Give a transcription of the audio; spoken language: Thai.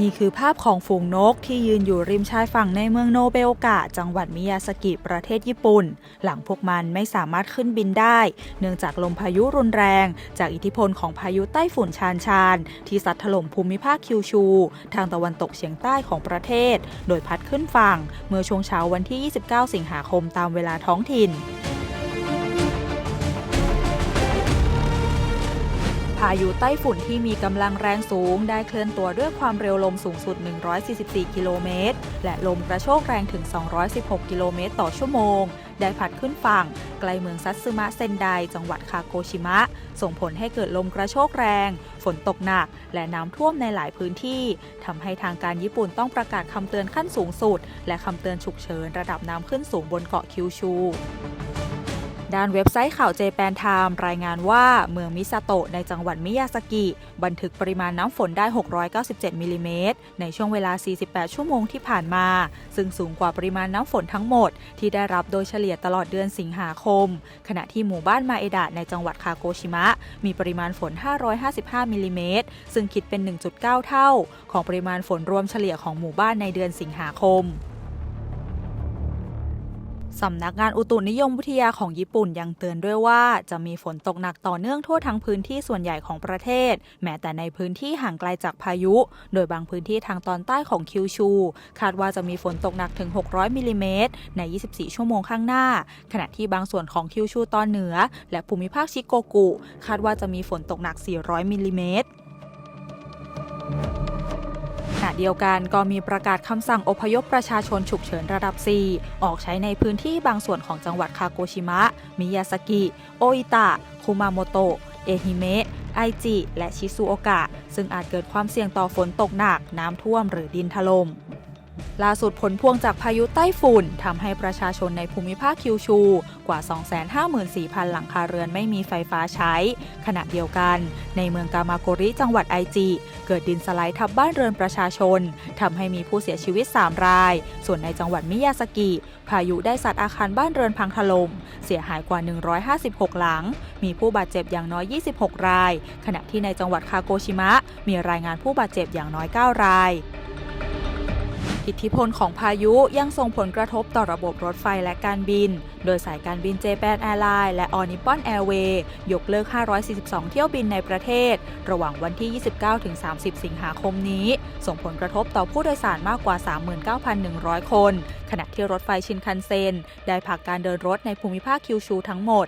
นี่คือภาพของฝูงนกที่ยืนอยู่ริมชายฝั่งในเมืองโนเบโอกะ จังหวัดมิยาสกิประเทศญี่ปุ่น หลังพวกมันไม่สามารถขึ้นบินได้ เนื่องจากลมพายุรุนแรง จากอิทธิพลของพายุไต้ฝุ่นชานชานที่ซัดถล่มภูมิภาคคิวชู ทางตะวันตกเฉียงใต้ของประเทศ โดยพัดขึ้นฝั่ง เมื่อช่วงเช้าวันที่ 29 สิงหาคมตามเวลาท้องถิ่นายุไต้ฝุ่นที่มีกำลังแรงสูง ได้เคลื่อนตัวด้วยความเร็วลมสูงสุด 144 กิโลเมตร และลมกระโชกแรงถึง 216 กิโลเมตรต่อชั่วโมง ได้พัดขึ้นฝั่งไกลเมืองซัตสึมะเซนได จังหวัดคาโกชิมะ ส่งผลให้เกิดลมกระโชกแรง ฝนตกหนัก และน้ำท่วมในหลายพื้นที่ทำให้ทางการญี่ปุ่นต้องประกาศคำเตือนขั้นสูงสุด และคำเตือนฉุกเฉินระดับน้ำขึ้นสูงบนเกาะคิวชู ด้านเว็บไซต์ข่าวเจแปนไทม์รายงานว่าเมืองมิซาโตะในจังหวัดมิยาสกิ บันทึกปริมาณน้ำฝนได้ 697 มิลลิเมตร ในช่วงเวลา 48 ชั่วโมงที่ผ่านมา ซึ่งสูงกว่าปริมาณน้ำฝนทั้งหมด ที่ได้รับโดยเฉลี่ยตลอดเดือนสิงหาคม ขณะที่หมู่บ้านมาเอดะในจังหวัดคาโกชิมะ มีปริมาณฝน 555 มิลลิเมตร ซึ่งคิดเป็น 1.9 เท่า ของปริมาณฝนรวมเฉลี่ยของหมู่บ้านในเดือนสิงหาคม สำนักงานอุตุนิยมวิทยาของญี่ปุ่นยังเตือนด้วยว่าจะมีฝนตกหนักต่อเนื่องทั่วทั้งพื้นที่ส่วนใหญ่ของประเทศ แม้แต่ในพื้นที่ห่างไกลจากพายุ โดยบางพื้นที่ทางตอนใต้ของคิวชู คาดว่าจะมีฝนตกหนักถึง 600มิลลิเมตรใน 24 ชั่วโมงข้างหน้า ขณะที่บางส่วนของคิวชูตอนเหนือ และภูมิภาคชิโกกุ คาดว่าจะมีฝนตกหนัก 400มิลลิเมตร ณะเดียวกันก็มีประกาศคำสั่งอพยพประชาชนฉุกเฉินระดับ 4 ออกใช้ในพื้นที่บางส่วนของจังหวัดคาโกชิมะ มิยาสกิ โออิตะ คุมาโมโตะ เอฮิเมะ ไอจิ และชิซูโอกะ ซึ่งอาจเกิดความเสี่ยงต่อฝนตกหนัก น้ำท่วมหรือดินถล่ม ล่าสุดผลพวงจากพายุไต้ฝุ่นทำให้ประชาชนในภูมิภาคคิวชู กว่า 254,000 หลังคาเรือนไม่มีไฟฟ้าใช้ ขณะเดียวกัน ในเมืองกามาโกริจังหวัดไอจิ เกิดดินสไลด์ทับบ้านเรือนประชาชนทำให้มีผู้เสียชีวิต 3 ราย ส่วนในจังหวัดมิยาสกิ พายุได้สัตว์อาคารบ้านเรือนพังถล่มเสียหายกว่า 156 หลัง มีผู้บาดเจ็บอย่างน้อย 26 ราย ขณะที่ในจังหวัดคาโกชิมะมีรายงานผู้บาดเจ็บอย่างน้อย 9 ราย อิทธิพลของพายุยังส่งผลกระทบต่อระบบรถไฟและการบิน โดยสายการบินเจแปนแอร์ไลน์และออนิปอนแอร์เวย์ยกเลิก 542 เที่ยวบินในประเทศ ระหว่างวันที่ 29-30 สิงหาคมนี้ ส่งผลกระทบต่อผู้โดยสารมากกว่า 39,100 คน ขณะที่รถไฟชินคันเซ็นได้พักการเดินรถในภูมิภาคคิวชูทั้งหมด